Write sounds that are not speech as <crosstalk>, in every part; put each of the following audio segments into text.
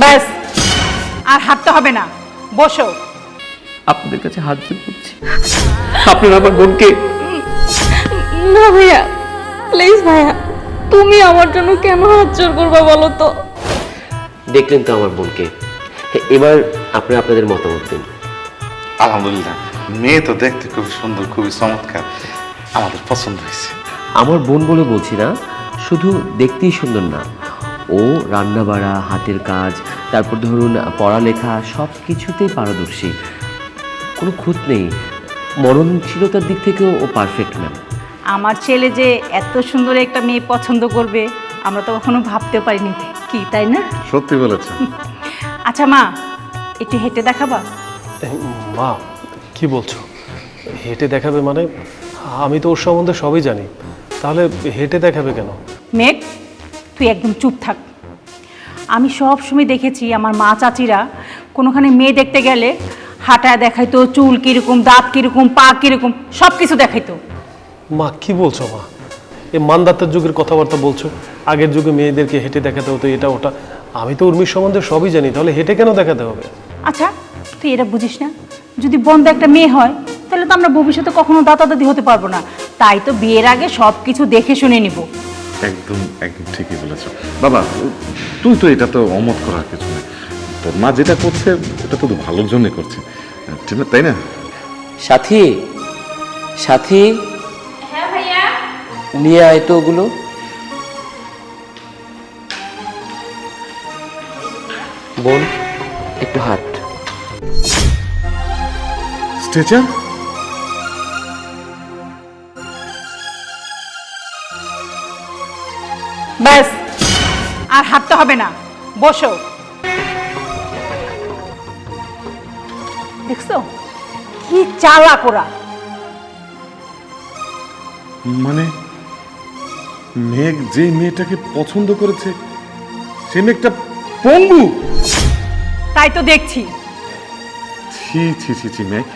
ব্যাস। আর হাঁটতে হবে না। বসো। আপনাদের কাছে হাত জোর করছি। আপনারা আমার বোনকে না ভাইয়া প্লিজ ভাইয়া তুমি আমার জন্য কেন হাত জোর করবা বলো তো? দেখলেন তো আমার বোনকে। এবার আপনি আপনাদের মতামত দিন। আলহামদুলিল্লাহ মেয়ে তো দেখতে খুব সুন্দর খুবই চমৎকার। আমাদের পছন্দ হয়েছে। আমার বোন বলে বলছি না শুধু দেখতেই সুন্দর না ও রান্না বাড়া হাতের কাজ তারপর ধরুন পড়ালেখা সব কিছুতেই পারদর্শী। কোনো খুঁত নেই। মরণশীলতার দিক থেকেও ও পারফেক্ট ম্যাম আমার ছেলে যে এত সুন্দর একটা মেয়ে পছন্দ করবে আমরা তো কখনো ভাবতে পারিনি। কি তাই না? সত্যি বলেছেন। <laughs> আচ্ছা মা একটু হেঁটে দেখাবা? মা কি বলছো? হেঁটে দেখাবে মানে? আমি তো ওর সম্বন্ধে সবই জানি। তাহলে হেঁটে দেখাবে কেন? মেঘ তুই একদম চুপ থাক। আমি সব সময় দেখেছি আমার মা চাচিরা কোনোখানে মেয়ে দেখতে গেলে হাঁটায় দেখাইতো চুল কীরকম দাঁত কীরকম পা কীরকম সব কিছু দেখাইতো। মা কি বলছো মা? এ মানদাত্তার যুগের কথাবার্তা বলছো। আগের যুগে মেয়েদেরকে হেঁটে দেখাতে হতো এটা ওটা। আমি তো উর্মির সম্বন্ধে সবই জানি তাহলে হেঁটে কেন দেখাতে হবে? আচ্ছা তুই এটা বুঝিস না? যদি বন্ধ একটা মেয়ে হয় তাহলে তো আমরা ভবিষ্যতে কখনো দাতা দাদি হতে পারব না। তাই তো বিয়ের আগে সব কিছু দেখে শুনে নিব। একদম একদম ঠিকই বলেছ। বাবা তুই তো এটা তো অমত করার কিছু নেই। তোর মা যেটা করছে এটা তো ভালোর জন্য করছে। ঠিক না তাই না? সাথী সাথী। হ্যাঁ ভাইয়া? নিয়ে আয় তো ওগুলো। বোন একটু হাট। স্ট্রেচার? ব্যাস আর হাঁটতে হবে না। বসো। দেখছ? কি চালা করা মানে মেঘ যে মেয়েটাকে পছন্দ করেছে সে মেঘটা পঙ্গু? তাই তো দেখছি। ছি ছি ছি ছি মেঘ।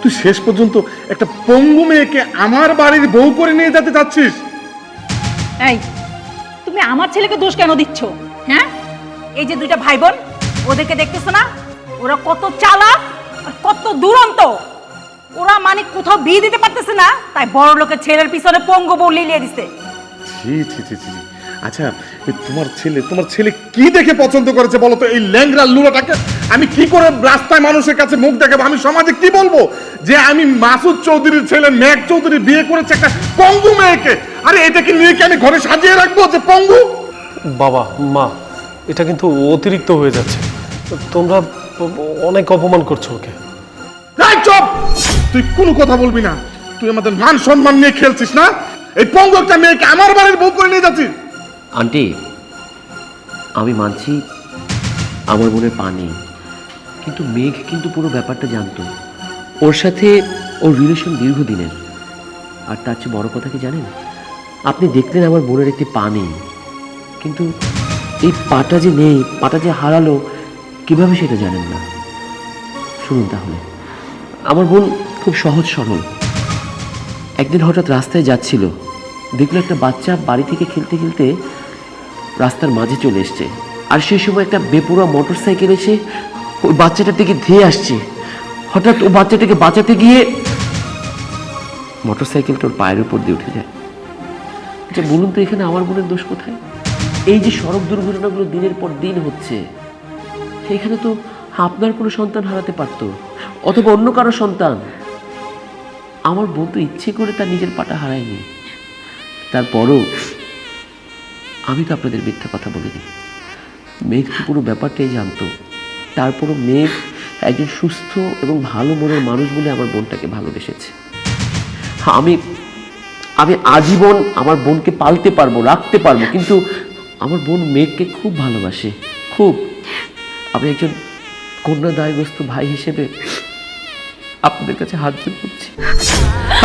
তুই শেষ পর্যন্ত একটা পঙ্গু মেয়েকে আমার বাড়ির বউ করে নিয়ে যেতে চাচ্ছিস? এই তুমি আমার ছেলেকে দোষ কেন দিচ্ছ? হ্যাঁ? এই যে দুইটা ভাই বোন ওদেরকে দেখতেছো না? ওরা কত চালাক আর কত দুরন্ত। ওরা মানে কোথাও বিয়ে দিতে পারতেছে না, তাই বড় লোকের ছেলের পিছনে পঙ্গু বউ লিলিয়ে দিছে। ছি ছি ছি ছি। আচ্ছা তোমার ছেলে তোমার ছেলে কি দেখে পছন্দ করেছে বলো তো? এই ল্যাংরা লুলোটাকে আমি কি করে রাস্তায় মানুষের কাছে মুখ দেখাবো? আমি সমাজে কি বলব? যে আমি মাসুদ চৌধুরীর ছেলে মেঘ চৌধুরী বিয়ে করেছে একটা পঙ্গু মেয়েকে। আরে এটাকে নিয়ে কি আমি ঘরে সাজিয়ে রাখব যে পঙ্গু? বাবা মা এটা কিন্তু অতিরিক্ত হয়ে যাচ্ছে। তোমরা অনেক অপমান করছ ওকে। চুপ! তুই কোনো কথা বলবি না। তুই আমাদের মান সম্মান নিয়ে খেলছিস না? এই পঙ্গু একটা মেয়েকে আমার বাড়ির বউ করে নিয়ে যাচ্ছিস। আন্টি, আমি মানছি আমার মনে পানি, কিন্তু মেঘ কিন্তু পুরো ব্যাপারটা জানতো। ওর সাথে ওর রিলেশন দীর্ঘদিনের, আর তার চেয়ে বড় কথা কি জানেন? আপনি দেখলেন আমার বোনের একটি পা নেই কিন্তু এই পাটা যে নেই, পাটা যে হারালো, কীভাবে সেটা জানেন না? শুনুন তাহলে, আমার বোন খুব সহজ সরল। একদিন হঠাৎ রাস্তায় যাচ্ছিল, দেখল একটা বাচ্চা বাড়ি থেকে খেলতে খেলতে রাস্তার মাঝে চলে এসছে। আর সেই সময় একটা বেপরোয়া মোটর সাইকেল এসে ওই বাচ্চাটার দিকে ধেয়ে আসছে। হঠাৎ ও বাচ্চাটাকে বাঁচাতে গিয়ে মোটর সাইকেলটা ওর পায়ের উপর দিয়ে উঠে যায়। আচ্ছা বলুন তো এখানে আমার বোনের দোষ কোথায়? এই যে সড়ক দুর্ঘটনাগুলো দিনের পর দিন হচ্ছে সেইখানে তো আপনার কোনো সন্তান হারাতে পারতো, অথবা অন্য কারও সন্তান। আমার বোন তো ইচ্ছে করে তার নিজের পাটা হারায়নি। তারপরও আমি তো আপনাদের মিথ্যা কথা বলিনি। মেঘ তো পুরো ব্যাপারটাই জানতো। তারপরও মেঘ একজন সুস্থ এবং ভালো মনের মানুষ বলে আমার বোনটাকে ভালোবেসেছে। আমি আমি আজীবন আমার বোনকে পালতে পারব, রাখতে পারব, কিন্তু আমার বোন মেঘকে খুব ভালোবাসে, খুব। আমি একজন কন্যা দায়গ্রস্ত ভাই হিসেবে আপনাদের কাছে হাত জোর করছি।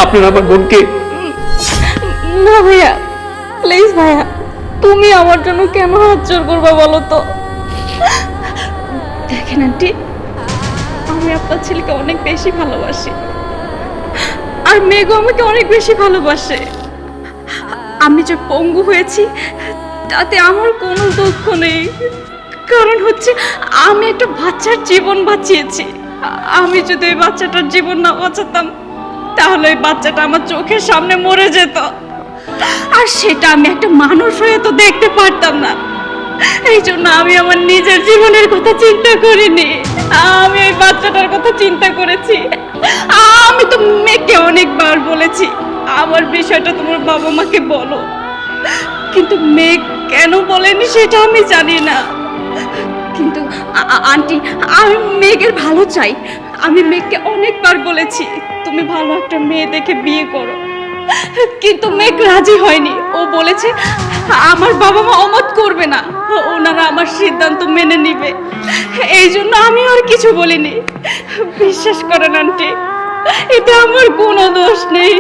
আপনারা আমার বোনকে না ভাইয়া, প্লিজ ভাইয়া। তুমি আমার জন্য কেন হাত জোর করবা বলো তো? দেখেন আন্টি, আমি আপনার ছেলেকে অনেক বেশি ভালোবাসি। আর মেঘও আমাকে অনেক বেশি ভালোবাসে। আমি যে পঙ্গু হয়েছি, তাতে আমার কোনো দুঃখ নেই। কারণ হচ্ছে, আমি একটা বাচ্চার জীবন বাঁচিয়েছি। আমি যদি ওই বাচ্চাটার জীবন না বাঁচাতাম, তাহলে ওই বাচ্চাটা আমার চোখের সামনে মরে যেত। আর সেটা আমি একটা মানুষ হয়ে তো দেখতে পারতাম না। এই জন্য আমি আমার নিজের জীবনের কথা চিন্তা করিনি। আমি ওই বাচ্চাটার কথা চিন্তা করেছি। আমি তো মেয়েকে অনেকবার বলেছি, আমার বিষয়টা তোমার বাবা মাকে বলো। কিন্তু মেয়ে কেন বলেনি সেটা আমি জানি না। কিন্তু আন্টি, আমি মেয়েকে ভালো চাই। আমি মেয়েকে অনেকবার বলেছি, তুমি ভালো একটা মেয়ে দেখে বিয়ে করো। কিন্তু মেঘ রাজি হয়নি। ও বলেছে, আমার বাবা মা অমত করবে না। ওনারা আমার সিদ্ধান্ত মেনে নিবে। এই জন্য আমি আর কিছু বলিনি। বিশ্বাস করেন, আন্টি এটা আমার কোনো দোষ নেই,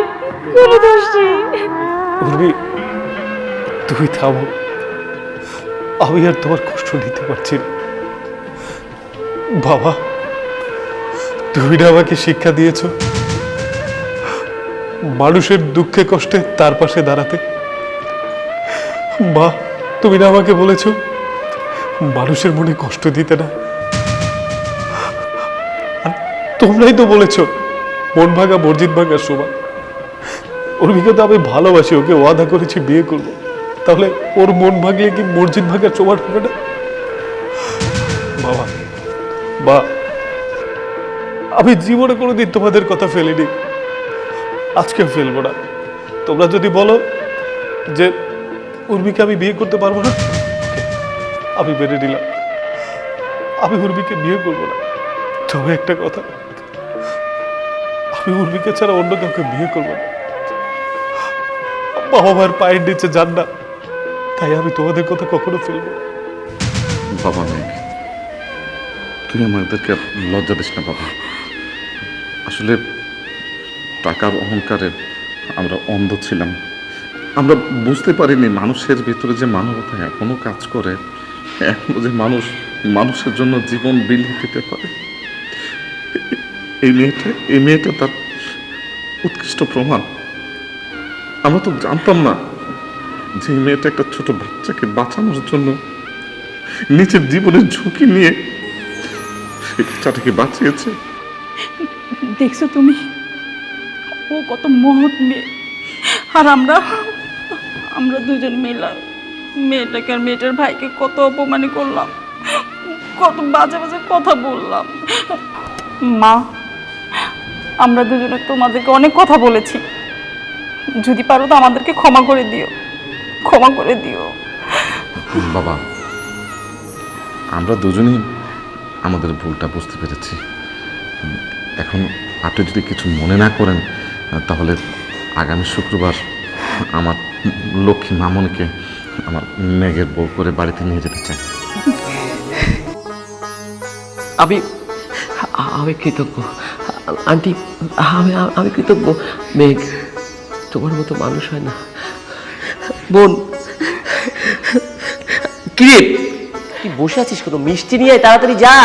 কোনো দোষ নেই। উর্মি তুমি থামো। আমি আর তোমার কষ্ট নিতে পারছি না। বাবা, তুমি না আমাকে শিক্ষা দিয়েছ। মানুষের দুঃখে কষ্টে তার পাশে দাঁড়াতে। মা, তুমি না আমাকে বলেছ, মানুষের মনে কষ্ট দিতে না? তোমরাই তো বলেছ, মন ভাঙা, মসজিদ ভাঙার উর্মিকে তো আমি ভালোবাসি, ওকে ওয়াদা করেছি বিয়ে করব। তাহলে ওর মন ভাগলে কি মসজিদ ভাঙার চোবার হবে না? বাবা বা আমি জীবনে কোনোদিন তোমাদের কথা ফেলিনি। আজকেও ফেলব না। তোমরা যদি বলো যে উর্মিকে আমি বিয়ে করতে পারব না, আমি মেনে নিলাম। আমি উর্মিকে বিয়ে করব না। তবে একটা কথা, আমি উর্মিকে ছাড়া অন্য কাউকে বিয়ে করব না। বাবা মার পায়ের নিচে যান না, তাই আমি তোমাদের কথা কখনো ফেলব বাবা মেঘ তুই আমাদেরকে লজ্জা দিস না বাবা। আসলে টাকার অহংকারে আমরা অন্ধ ছিলাম। আমরা বুঝতে পারিনি মানুষের ভিতরে যে মানবতা এখনও কাজ করে, এখনও যে মানুষ, মানুষের জন্য জীবন বিলিয়ে দিতে পারে। এই মেয়েটা এই মেয়েটা তার উৎকৃষ্ট প্রমাণ। আমরা তো জানতাম না যে মেয়েটা একটা ছোট বাচ্চাকে বাঁচানোর জন্য নিজের জীবনের ঝুঁকি নিয়ে বাচ্চাটাকে বাঁচিয়েছে। দেখছ তুমি? ও কত মহৎ মেয়ে। আর আমরা আমরা দুজন মিলা, মেয়েটাকে আর মেয়েটার ভাইকে কত অপমানি করলাম। কত বাজে বাজে কথা বললাম। মা, আমরা দুজনে তোমাদেরকে অনেক কথা বলেছি। যদি পারো তো আমাদেরকে ক্ষমা করে দিও। ক্ষমা করে দিও। বাবা। আমরা দুজনেই আমাদের ভুলটা বুঝতে পেরেছি। এখন আপনি যদি কিছু মনে না করেন তাহলে আগামী শুক্রবার আমার লক্ষ্মী মামনকে আমার মেঘের বউ করে বাড়িতে নিয়ে যেতে চাই। আমি আমি কৃতজ্ঞ। আন্টি, আমি আমি কৃতজ্ঞ। মেঘ, তোমার মতো মানুষ হয় না। বোন কি বসে আছিস কোনো? মিষ্টি নিয়ে তাড়াতাড়ি যা।